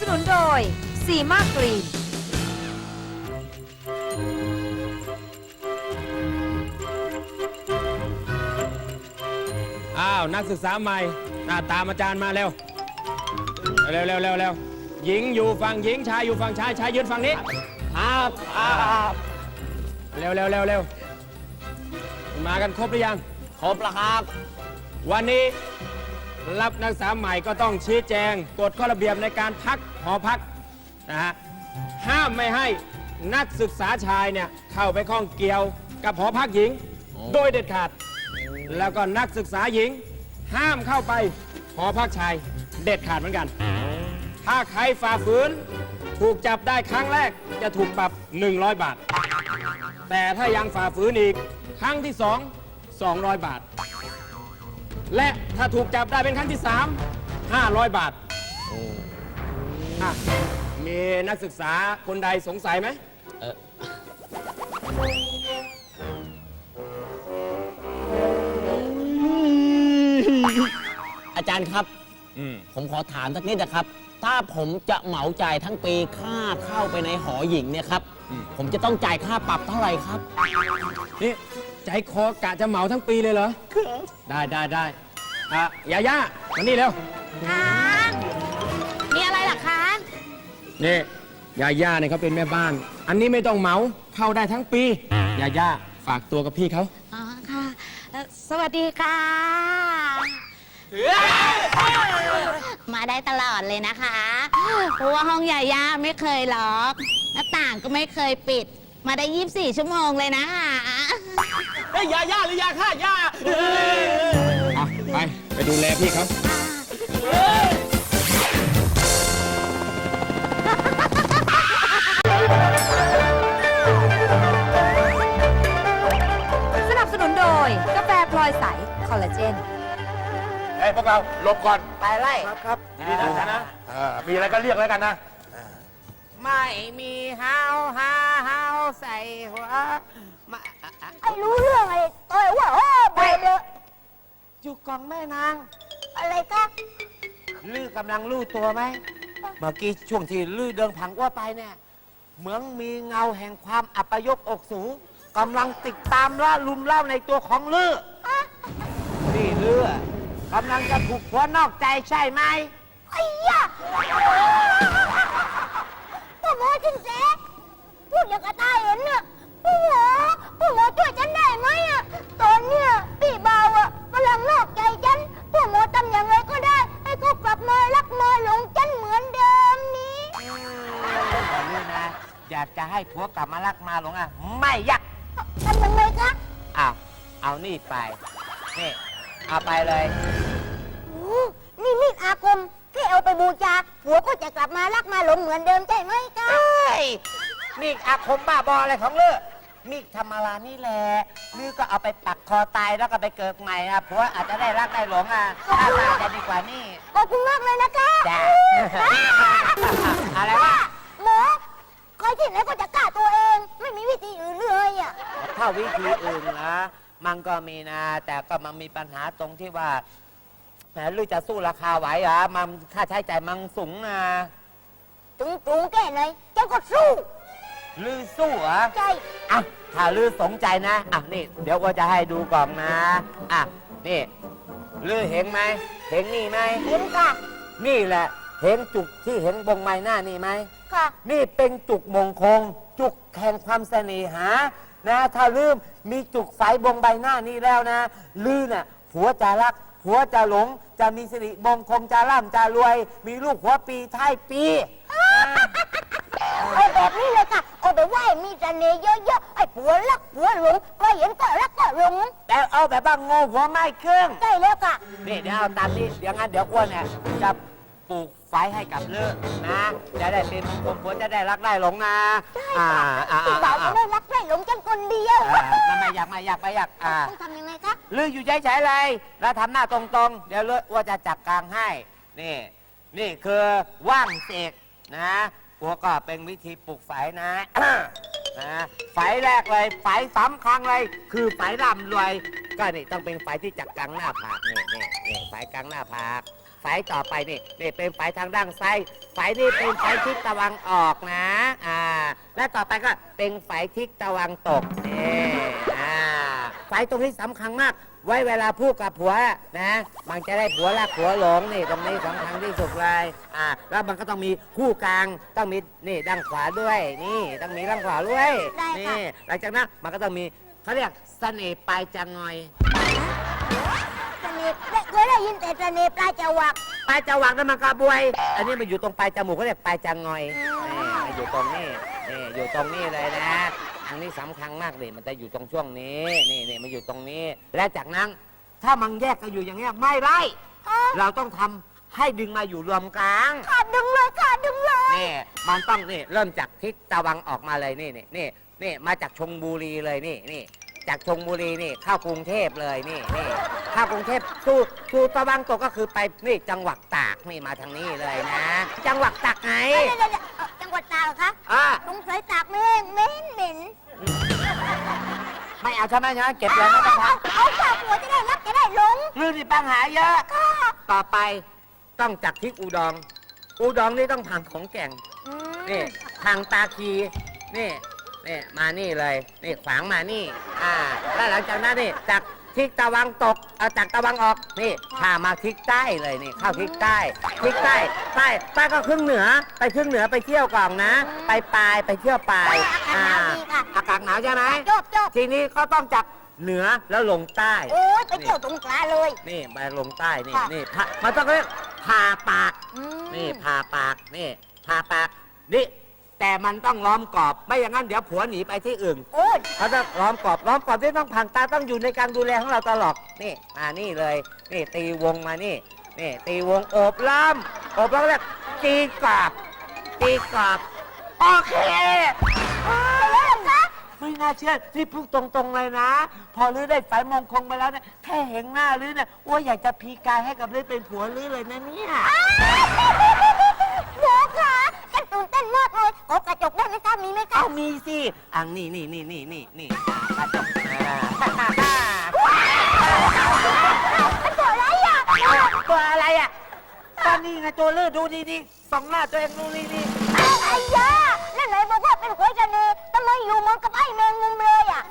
สนุนโดยสีมากกรีน อ้าว นักศึกษาใหม่ หน้าตามอาจารย์มาเร็ว เร็วเร็วเร็วเร็วหญิงอยู่ฝั่งหญิงชายอยู่ฝั่งชายชายยืนฝั่งนี้ครับครับเร็วเร็วเร็วเร็วมากันครบหรือยัง ครบแล้วครับ วันนี้ รับนักศึกษาใหม่ก็ต้องชี้แจงกฎข้อระเบียบในการพักหอพักนะฮะห้ามไม่ให้นักศึกษาชายเนี่ยเข้าไปข้องเกี่ยวกับหอพักหญิง โดยเด็ดขาด แล้วก็นักศึกษาหญิง ห้ามเข้าไปหอพักชายเด็ดขาดเหมือนกัน ถ้าใครฝ่าฝืนถูกจับได้ครั้งแรกจะถูกปรับ 100 บาท แต่ถ้ายังฝ่าฝืนอีก ครั้งที่ 2 200 บาท และถ้าถูกจับได้เป็นครั้งที่ 3 500 บาทอะมีนักศึกษาคนใดสงสัยไหมเอออาจารย์ครับอืมผมขอถามสักนิดนะครับ ถ้าผมจะเหมาจ่ายทั้งปีค่าเข้าไปในหอหญิงเนี่ยครับ ผมจะต้องจ่ายค่าปรับเท่าไหร่ครับ นี่ใจคอกะจะเหมาทั้งปีเลยเหรอ ได้ได้ได้อะยาย่ามานี่เร็วค่ะมีอะไรล่ะคะนี่ยาย่าเนี่ยเขาเป็นแม่บ้าน อันนี้ไม่ต้องเหมาเข้าได้ทั้งปียาย่าฝากตัวกับพี่เขาอ๋อค่ะเอ่อสวัสดีค่ะ มาได้ตลอดเลยนะคะ เพราะว่าห้องยาย่าไม่เคยล็อก หน้าต่างก็ไม่เคยปิด มาได้ 24 ชั่วโมงเลยนะคะเฮ้ยยาย่าหรือยาฆ่าย่าอะไป ไปดูแลพี่เขาสนับสนุนโดย กาแฟพลอยใส คอลลาเจน เฮ้ยพวกเราหลบก่อนไปไล่ครับดีนะจ๊ะนะเออมีอะไรก็เรียกแล้วกันนะ ไม่มีฮาวฮาฮาวใส่หัวมา ไอ้รู้เรื่องไอ้เอ้ยว่าโอ้ไปเลยอยู่กองแม่นาง อะไรก็ลือกำลังรู้ตัวไหม เมื่อกี้ช่วงที่ลือเดินผังว่าไปเนี่ย เหมือนมีเงาแห่งความอัปยกอกสูงกำลังติดตามล่าลุมเล่าในตัวของลือนี่ลือกำลังจะถูกผัวนอกใจใช่ไหมไอ้ยะพ่อหมอจริงแจ๊พูดอย่างกระตายเห็นเนี่ยพ่อห มอพ่อหมอช่วยฉันได้ไหมอะตอนเนี้ยพี่บ่าวอะกำลังนอกใจฉันพ่อหมอทำอย่างไรก็ได้ ให้เขากลับมารักมาหลงฉันเหมือนเดิมนี้แต่อนะ อยากจะให้ผัวกลับมารักมาหลงอะ ไม่ยากทำยังไงคะอ้าวเอานี่ไป นี่เอาไปเลย โอ้นี่มีดอาคมแค่เอาไปบูชาผัวก็จะกลับมารักมาหลงเหมือนเดิมใช่ไหมคะ เอ้ยมีดอาคมบ้าบออะไรของเลือ มีดธรรมรานี่แหละลือก็เอาไปปักคอตายแล้วก็ไปเกิดใหม่อะผัวอาจจะได้รักได้หลงอะถ้าตายจะดีกว่านี่ ขอบคุณมากเลยนะคะจ้ะ อะไรวะ หมอใครที่ไหนก็จะกล้าตัวเอง ไม่มีวิธีอื่นเลยอะ ถ้าวิธีอื่นนะมันก็มีนะ แต่ก็มันมีปัญหาตรงที่ว่าแหมลือจะสู้ราคาไหวเหรอะมันค่าใช้จ่ายมันสูงนะถึงสูงแค่ไหนเจ้าก็สู้ลือสู้เหรอใช่อะ ถ้าลือสนใจนะ อะนี่ เดี๋ยวก็จะให้ดูกล่องนะ อะนี่ลือเห็นไหมเห็นนี่ไหมเห็นค่ะ นี่แหละ เห็นจุกที่เห็นบงใบหน้านี่ไหม ค่ะ นี่เป็นจุกมงคงจุกแห่งความเสน่หา นะ ถ้าลืมมีจุกไฟบงใบหน้านี่แล้วนะ ลือน่ะผัวจะรักผัวจะหลง จะมีสิริมงคงจะร่ำจะรวย มีลูกหัวปีท้ายปีเอาแบบนี้เลยค่ะ เอาไปไหว้มีเสน่ห์เยอะๆ ไอ้ผัวรักผัวหลงใครเห็นก็รักก็หลง แต่ เอาแบบว่าโง่หัวไม่เครื่องใช่แล้วค่ะ นี่เดี๋ยวเอาตามนี้เดี๋ยวงั้นเดี๋ยวอ้วนเนี่ยจะปลูกไฟให้กับเลิกนะ จะได้เป็นมงคลผัวจะได้รักได้หลงนะใช่อ่าค่ะอ่าพี่อ่าบ่าวจะอ่าได้รักได้หลงฉันคนเดียวอ่ามาไม่อยากมาอยากไปอยากอ่าต้องทำยังไงคะลืออยู่เฉยๆเลยแล้วทำหน้าตรงๆ เดี๋ยวเลิกอ้วนจะจับกลางให้ นี่ นี่คือว่างเสกนะผัวก็เป็นวิธีปลูกไฟนะ นะไฟแรกเลยไฟสำคัญเลย คือไฟลำรวย ก็นี่ต้องเป็นไฟที่จับกลางหน้าผากนี่นี่นี่ไฟกลางหน้าผากไฟต่อไปนี่นี่เป็นไฟทางด้านซ้ายไฟนี่เป็นไฟทิศตะวันออกนะอ่าและต่อไปก็เป็นไฟทิศตะวันตกนี่อ่าไฟตรงนี้สำคัญมาก ไว้เวลาพูดกับผัวนะ มันจะได้ผัวรักผัวหลงนี่ตรงนี้สำคัญที่สุดเลยอ่าแล้วมันก็ต้องมีคู่กลางต้องมีนี่ด้านขวาด้วย นี่ต้องมีด้านขวาด้วยได้ค่ะ นี่หลังจากนั้นมันก็ต้องมี เขาเรียกเสน่ห์ปลายจะงอย เสน่ห์ได้เคยได้ยินแต่เสน่ห์ปลายจวักปลายจวักนั่นมันกระบวย อันนี้มันอยู่ตรงปลายจมูกเขาเรียกปลายจงอยอืมนี่มันอยู่ตรงนี้นี่อยู่ตรงนี้เลยนะ อันนี้สำคัญมากเลยมันจะอยู่ตรงช่วงนี้ นี่นี่มันอยู่ตรงนี้ และจากนั้นถ้ามันแยกกันอยู่อย่างเงี้ยไม่ไรเราต้องทำให้ดึงมาอยู่รวมกลาง ขาดดึงเลยขาดดึงเลย นี่มันต้องนี่เริ่มจากทิศตะวันออกมาเลยนี่นี่นี่นี่มาจากชงบุรีเลยนี่นี่ จากชงบุรีนี่เข้ากรุงเทพเลยนี่นี่เข้ากรุงเทพสู่สู่ตะวันตกก็คือไปนี่จังหวัดตากนี่มาทางนี้เลยนะ จังหวัดตากไงเดี๋ยวเดี๋ยวเดี๋ยวเอ่อจังหวัดตากเหรอคะอ่าสงสัยตากไม่แห้งเหม็นเหม็นไม่เอาใช่ไหมใช่ไหมเก็บเลยไม่ต้องทเอาเอาฝากหัวจะได้รับจะได้หลงำเรื่องนี้ปัญหาเยอะต่อไปต้องจากที่อุดรอุดรนี่ต้องทางของแก่ง อืมนี่ทางตาคีนี่ นี่มานี่เลย นี่ขวางมานี่ อ่า แล้วหลังจากนั้นนี่จากทิศตะวันตกเอ่อจากตะวันออก นี่พามาทิศใต้เลยนี่ เข้าทิศใต้ทิศใต้ใต้ใต้ก็ครึ่งเหนือ ไปครึ่งเหนือไปเที่ยวก่อนนะ ไปปลายไปเที่ยวปลายอากาศหนาวดีค่ะอากาศหนาวใช่ไหมจบจบทีนี้ก็ต้องจากเหนือแล้วลงใต้ โอ้ยไปเที่ยวสงขลาเลย นี่ไปลงใต้นี่ค่ะ นี่พามันต้องเรียกพาปาก อืมนี่พาปากนี่พาปากนี่ แต่มันต้องล้อมกรอบ ไม่อย่างนั้นเดี๋ยวผัวหนีไปที่อื่นโอ้ยเขาต้องล้อมกรอบล้อมกรอบที่ต้องผ่านตาต้องอยู่ในการดูแลของเราตลอดนี่มานี่เลยนี่ตีวงมานี่นี่ตีวงโอบล้อมโอบล้อมแล้วตีกรอบตีกรอบโอเคแล้วคะไม่น่าเชื่อนี่พูดตรงๆเลยนะ พอลือได้ไฟมงคงไปแล้วเนี่ยแค่เห็นหน้าลือเนี่ยว่าอยากจะพีกายให้กับลือเป็นผัวลือเลยนะเนี่ย หมูขาฉันตื่นเต้นมา กเลยขอกระจกได้ไหมคะมีไหมคะเอามีสิอังนี่นี่นี่นี่นี่นี่กระจกอ่ามันตัวอะไรอะตัวอะไรอะตัวนี้ไงตัวลือดูดีๆส่องหน้าตัวเองดูดีๆไอ้ยาแล้วไหนบอกว่าเป็นหัวเสน่ห์ทำไมอยู่เหมือนกับไอ้แมงมุมเลยอะ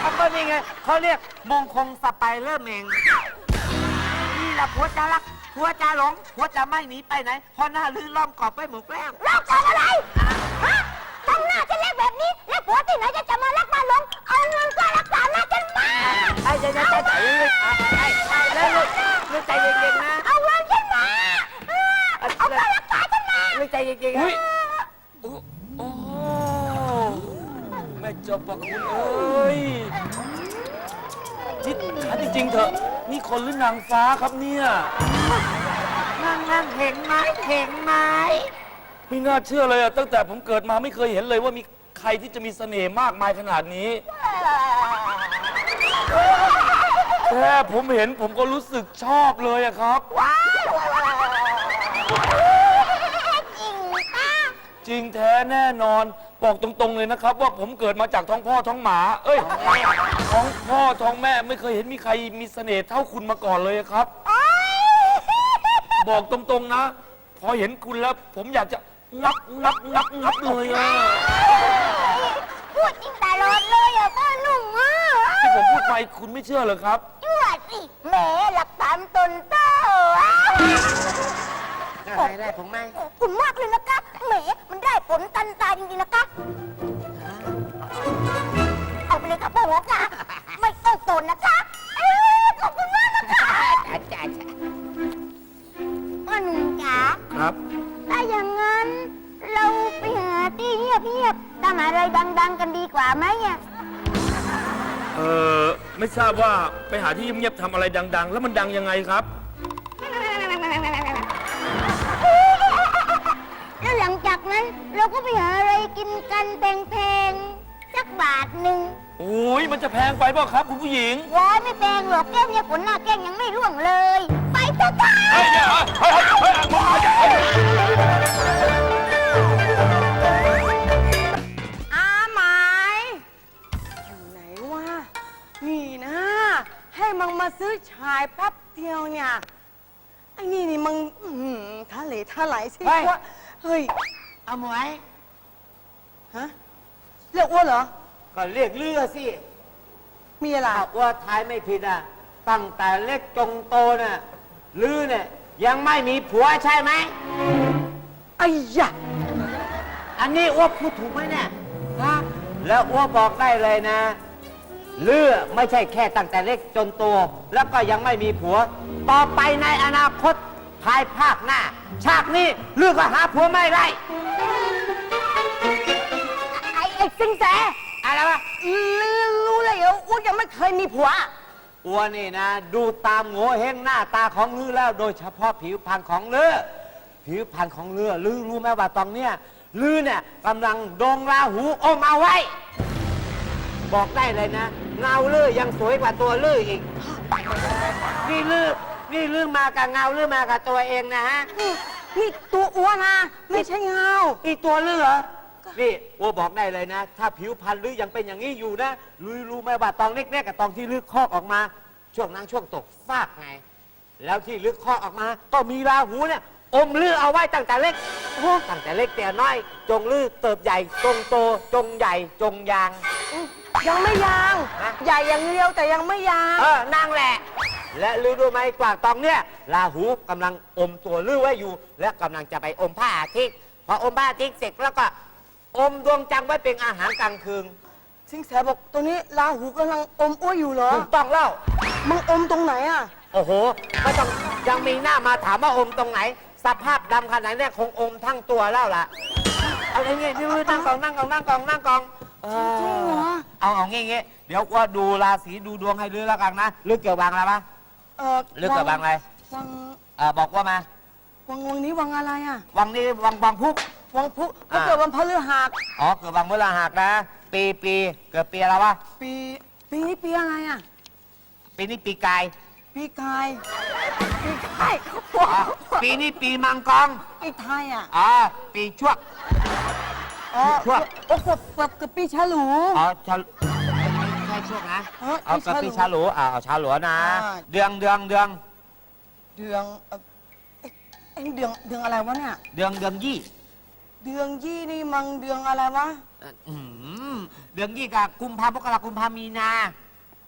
เขาก็นี่ไงเขาเรียกมงคงสไปเลอร์แมงนี่แหละผัวจะรัก ผัวจะหลงผัวจะไม่หนีไปไหนเพราะหน้าลือล้อมกรอบไปหมดแล้วรักกันอะไร ฮะทำหน้าฉันเล็กแบบนี้ แล้วผัวที่ไหนจะจะมารักมาหลง เอาเงินก็รักษาหน้าฉันมา ไอ้ใจใจใจใจเย็นๆไอ้ไอ้ไอ้แล้วลูกลูกใจเย็นๆนะเอาเงินฉันมาเออเอาค่ารักษาฉันมาลูกใจเย็นๆอุ้ยนะ โอ้โอ้แม่เจ้าประคุณเอ้ยนี่ถามจริงๆเถอะ นี่คนหรือนางฟ้าครับเนี่ย นั่งนั่งเห็นไหมเห็นไหมไม่น่าเชื่อเลยอะตั้งแต่ผมเกิดมาไม่เคยเห็นเลยว่ามีใครที่จะมีเสน่ห์มากมายขนาดนี้แค่ผมเห็นผมก็รู้สึกชอบเลยอะครับจริงค่ะจริงแท้แน่นอนบอกตรงๆเลยนะครับ ว่าผมเกิดมาจากท้องพ่อท้องหมา เอ้ยท้องพ่อท้องแม่ไม่เคยเห็นมีใครมีเสน่ห์เท่าคุณมาก่อนเลยครับ บอกตรงๆนะ พอเห็นคุณแล้ว ผมอยากจะงับงับงับงับเลยอะพูดจริงตลอดเลยอะพ่อหนุ่มอะที่ผมพูดไปคุณไม่เชื่อเหรอครับชั่วสิแหมหลักฐานตนเต้าอะได้ได้ผมไหมขอบคุณมากเลยนะคะแหมมันได้ผลตันตาจริงๆนะคะเอาไปเลยค่ะพ่อหัวค่ะไม่ต้องตนนะคะเอ้ยขอบคุณมากนะคะจ้าจ้าจ้าพ่ อหนุ่มจ๋าครับ ถ้าอย่างนั้น เราไปหาที่เงียบๆทำอะไรดัง ๆ กันดีกว่าไหมอะเออไม่ทราบว่าไปหาที่เงียบๆทำอะไรดัง ๆ แล้วมันดังยังไงครับ แล้วหลังจากนั้นเราก็ไปหาอะไรกินกันแพงๆสักบาทหนึ่ง โอ้ยมันจะแพงไปเปล่าครับ คุณผู้หญิงว้ายไม่แพงหรอกแก้มเนี่ยขนหน้าแก้มยังไม่ร่วงเลย ไปเถอะค่ะเฮ้ยเดี๋ยวเฮ้ยเฮ้ยเฮ้ยหมออย่าเฮ้ยอาหมายอยู่ไหนวะนี่นะ ให้มังมาซื้อชายแป๊บเดียวเนี่ยไอ้นี่นี่มึงอื้อหือท่าเหลท่าไหลสิเฮ้ย ว่าเฮ้ยเอาหมวยฮะเรียกอ้วนเหรอ ก็เรียกเลือสิมีอะไร หากว่าทายไม่ผิดอะ ตั้งแต่เล็กจงโตน่ะลือเนี่ยยังไม่มีผัวใช่ไหม ไอ้ยะอันนี้อ้วพูดถูกไหมเนี่ยฮะแล้วอ้วบอกได้เลยนะ เลือไม่ใช่แค่ตั้งแต่เล็กจนโตแล้วก็ยังไม่มีผัว ต่อไปในอนาคตภายภาคหน้า ชาตินี้เลือก็หาผัวไม่ได้ ไอ้ไอ้สิงแส อะไรวะลือรู้เลยเหรออ้วนยังไม่เคยมีผัวอ้วนี่นะ ดูตามโง่เฮงหน้าตาของลือแล้ว โดยเฉพาะผิวพรรณของลือผิวพรรณของลือลือรู้ไหมว่าตอนเนี้ยลือเนี่ยกำลังโดงราหูอมเอาไว้ บอกได้เลยนะ เงาลือยังสวยกว่าตัวลืออีก นี่ลือนี่ลือมากับเงาลือมากับตัวเองนะฮะนี่ตัวอ้วนนะไม่ใช่เงาอีตัวลือเหรอ นี่โอบอกได้เลยนะ ถ้าผิวพรรณลือยังเป็นอย่างนี้อยู่นะลือรู้ไหมว่าตอนเล็กๆกับตอนที่ลือคลอกออกมา ช่วงนั้นช่วงตกฟากไง แล้วที่ลือคลอกออกมา ก็มีราหูเนี่ยอมลือเอาไว้ตั้งแต่เล็กโอ้ตั้งแต่เล็กแต่น้อย จงลือเติบใหญ่จงโตจงใหญ่จงยาง ยังไม่ยาง ฮะ ใหญ่อย่างเดียวแต่ยังไม่ยางเออนั่งแหละ และลือรู้ไหมกว่าตองเนี่ยราหูกำลังอมตัวลือไว้อยู่ และกำลังจะไปอมผ้าอาทิตย์พออมผ้าอาทิตย์เสร็จแล้วก็ อมดวงจันทร์ไว้เป็นอาหารกลางคืนสิงแสบอกตัวนี้ราหูกำลังอมอ้วนอยู่เหรอ ถูกต้องแล้ว มึงอมตรงไหนอะ โอ้โหไม่ต้องยังมีหน้ามาถามว่าอมตรงไหน สภาพดำขนาดนี้คงอมทั้งตัวแล้วล่ะ เอาอย่างงี้นี่นั่งกองนั่งกองนั่งกองนั่งกองเออจริงเหรอ เอาเอางี้งี้เดี๋ยวว่าดูราศีดูดวงให้ลือแล้วกันนะลือเกี่ยวบางอะไรปะเออลือเกี่ยวบางอะไรวังเออบอกว่ามาวังวังนี้วังอะไรอะ วังนี้วังบางพุก วังพุก็อ่าเกิดวันพฤหัสอ๋อเกิดวังเมื่อหักนะ ปีปีเกิดปีอะไรวะปีปีนี้ปีอะไรอะปีนี้ปีกายปีกายปีกายอ๋อปีนี้ปีมังกรปีไทยอะอ๋อปีชวกอ๋อชั่วโอ้เกือบเกือบเกือบปีฉลูอ๋อชะไม่ใช่ชวกนะเออเอากับปีปีฉชาลูหลูอ่าเอาชาหลูนะอ่าเดืองเดืองเดืองเดืองเอ่อเอ๊ะเอ็งเดืองเดืองอะไรวะเนี่ย เดืองเดืองยี่ เดืองยี่นี่มังเดืองอะไรวะเอ่ออืมเดืองยี่กับกุมภาพันธ์มกรากุมภามีนา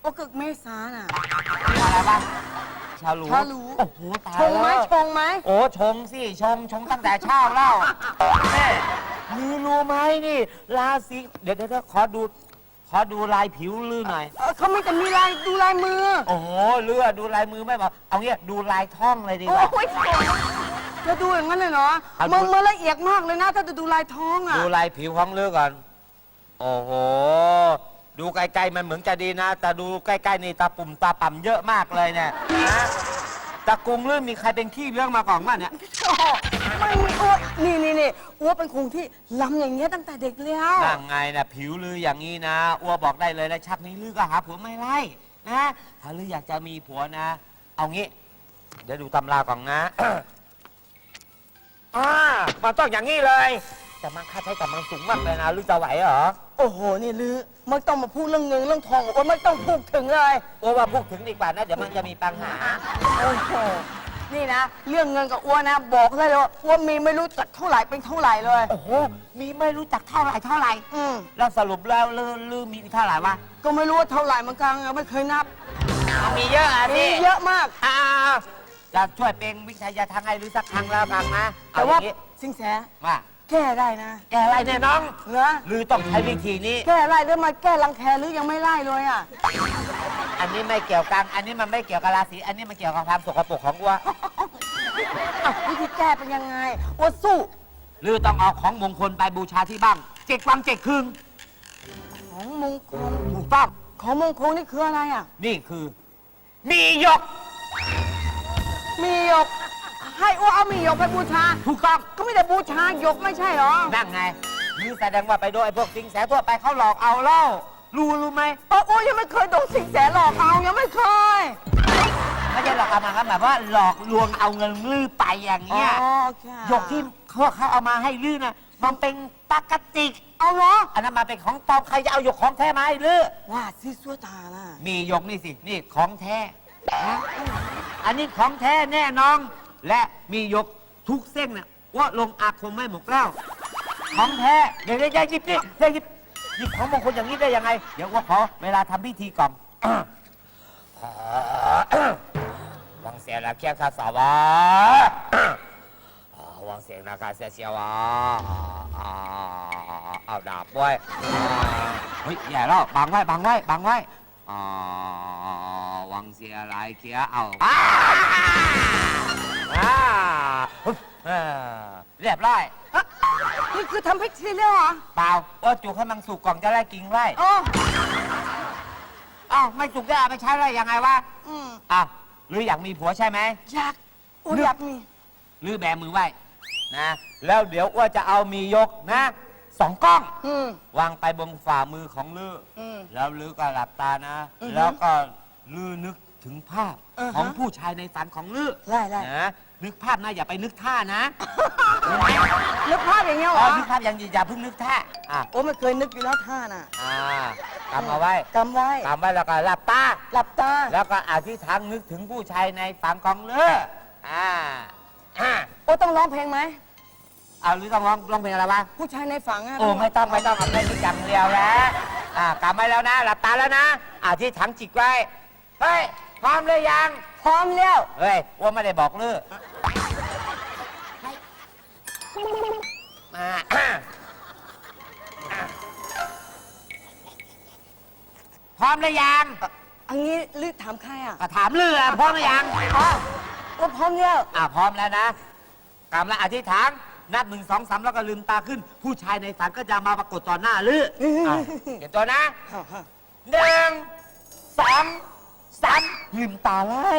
โอ้เกิดเมษาน่ะปีอะไรบ้างชาหลูชาหลู โอ้โหตายชงไหมแล้วชงไหมโอ้ชงสิชงชงตั้งแต่เช้าแล้วแม่ลือรู้ไหมนี่ราศีเดี๋ยวเดี๋ยวเดี๋ยวขอดู ขอดูลายผิวลือหน่อย เอ่อเขาไม่แต่มีลายดูลายมือ โอ้โหเลือดูลายมือไม่บอกเอางี้ดูลายท่องเลยดีกโอ้ว่า ยจะดูอย่างนั้นเลยเหรอเอาดูมึงมันละเอียดมากเลยนะ ถ้าจะดูลายท้องอะ ดูลายผิวของลือก่อน โอ้โห ดูไกลๆมันเหมือนจะดีนะ แต่ดูใกล้ๆนี่ตาปุ่มตาป่ำเยอะมากเลยเนี่ยนะตะกรุงลือมีใครเป็นขี้เรื่องมาก่อนมั้ยเนี่ยไม่มีอ้วนี่นี่นี่อ้วเป็นคงที่ลำอย่างเงี้ยตั้งแต่เด็กแล้ว นั่งไงนะผิวลืออย่างนี้นะอ้วบอกได้เลยนะชักนี้ลือก็หาผัวไม่ไล่นะถ้าลืออยากจะมีผัวนะ เอางี้ เดี๋ยวดูตำราก่อนนะ อ่ามันต้องอย่างนี้เลย แต่มันค่าใช้จ่ายมันสูงมากเลยนะลือจะไหวเหรอโอ้โห นี่ลือไม่ต้องมาพูดเรื่องเงินเรื่องทองโอ้ไม่ต้องพูดถึงเลย อ้วว่าพูดถึงดีกว่านะ เดี๋ยวมันจะมีปัญหา โอ้โห นี่นะ เรื่องเงินกับอ้วนนะ บอกได้เลยว่าอ้วนมีไม่รู้จักเท่าไหร่เป็นเท่าไหร่เลย โอ้โห มีไม่รู้จักเท่าไหร่เท่าไหร่ อืม แล้วสรุปแล้วลือลือมีเท่าไหร่วะก็ไม่รู้ว่าเท่าไหร่เหมือนกันอะไม่เคยนับ มันมีเยอะอะมีพี่เยอะมาก อ่า จะช่วยเป็นวิทยาทางให้ลือสักครั้งแล้วกันนะแต่เอว่าอย่งงี้สิงแสว่าแก้ได้นะแกอะไรเนี่ยน้อง เหรอลือต้องใช้วิธีนี้ แก้ไล่ด้วยมาแก้รังแคหรือยังไม่ไล่เลยอะอันนี้ไม่เกี่ยวกัน อันนี้มันไม่เกี่ยวกับราศีอันนี้มันเกี่ยวกับความสกปรกของวัวอะวิธีแก้เป็นยังไงอ้วนสู้ลือต้องเอาของมงคลไปบูชาที่บ้านเจ็ดวันเจ็ดคืนของมงคลถูกต้อง ของมงคลนี่คืออะไรอะนี่คือ มีหยกมี หยก ให้อ้วนเอามีหยกไปบูชาถูกต้อง ก็ไม่ได้บูชาหยกไม่ใช่เหรอนั่งไงลือแสดงว่าไปโดนไอ้พวกสิงแสทั่วไปเขาหลอกเอาเล่า รู้รู้ไหมเอออ้วนยังไม่เคยโดนสิงแสหลอกเอายังไม่เคยไม่ใช่หลอกเอามาครับแบบว่าหลอกลวงเอาเงินลือไปอย่างอ๋อเงี้ยค่ะหยกที่เขาเขาเอามาให้ลือน่ะมันเป็นปกติก เอาเหรออันนั้นมาเป็นของปลอมใครจะเอาหยกของแท้มาให้ลือว่าซิซัวตาน่ะมีหยกนี่สิ นี่ของแท้นะ อันนี้ของแท้แน่นอนและมียกทุกเส้นเนี่ยว่าลงอาคมไม่หมกแล้ว ของแท้เดี๋ยวจะหยิบนี่จะหยิบหยิบของมงคลอย่างนี้ได้ยังไง เดี๋ยวว่าขอเวลาทำพิธีก่อนวังเสียงนะเคียคาสาวาวังเสียงนะคะเสียเสียวาเอาดาบไว้เฮ้ยอย่าแล้วบังไว้บังไว้บังไว้ อ่าวังเสียไรเคียเอาอ่าอ่าเออเรียบร้อยนี่คือทำพิธีแล้วเหรอเปล่าว่าจุกให้มันสุกก่อนจะได้กินไว้อ๋ออ้าวไม่สุกได้เอาไปใช้ได้ยังไงวะอืมอ้าวหรืออยากมีผัวใช่ไหม อยากอ้วนอยากมี หรือแบมือไว้นะ แล้วเดี๋ยวอ้วนจะเอามียกนะ สองกล้อง อืม วางไปบนฝ่ามือของลืออมแล้วลือก็หลับตานะ อือฮึแล้วก็ลือนึกถึงภาพอือฮะ ของผู้ชายในฝันของลือได้ได้นะนึกภาพนะอย่าไปนึกท่านะนึกภาพอย่างเงี้ยเหรอ๋ออนึกภาพอย่างอย่าเพิ่งนึกท่าอะโอ้ไม่เคยนึกอยู่แล้วท่าน่ะอ่ากำเอาไว้กำไว้กำไว้แล้วก็หลับตา หลับตา แล้วก็อธิษฐานนึกถึงผู้ชายในฝันของลืออ่าอ่า โอ้ต้องร้องเพลงไหม เอาหรือต้องร้องร้องเพลงอะไรวะผู้ชายในฝังอะโอ้ไม่ต้องไม่ต้องเอาแค่นี้อย่างเดียวแล้วอ่ากำไว้แล้วนะหลับตาแล้วนะอ่าที่ถังจิกไว้เฮ้ยพร้อมเลยยังพร้อมแล้วเฮ้ยว่าไม่ได้บอกลือมาพร้อมหรือยังอันนี้ลือถามใครอะก็ถามลืออะพร้อมหรือยังอ๋อว่าพร้อมแล้วอ่าพร้อมแล้วนะกำแล้วอธิษฐาน นับหนึ่งสองสามแล้วก็ลืมตาขึ้น ผู้ชายในฝันก็จะมาปรากฏต่อหน้าลืออะเก็บตัวนะฮะฮะหนึ่งสองสามลืมตาไล่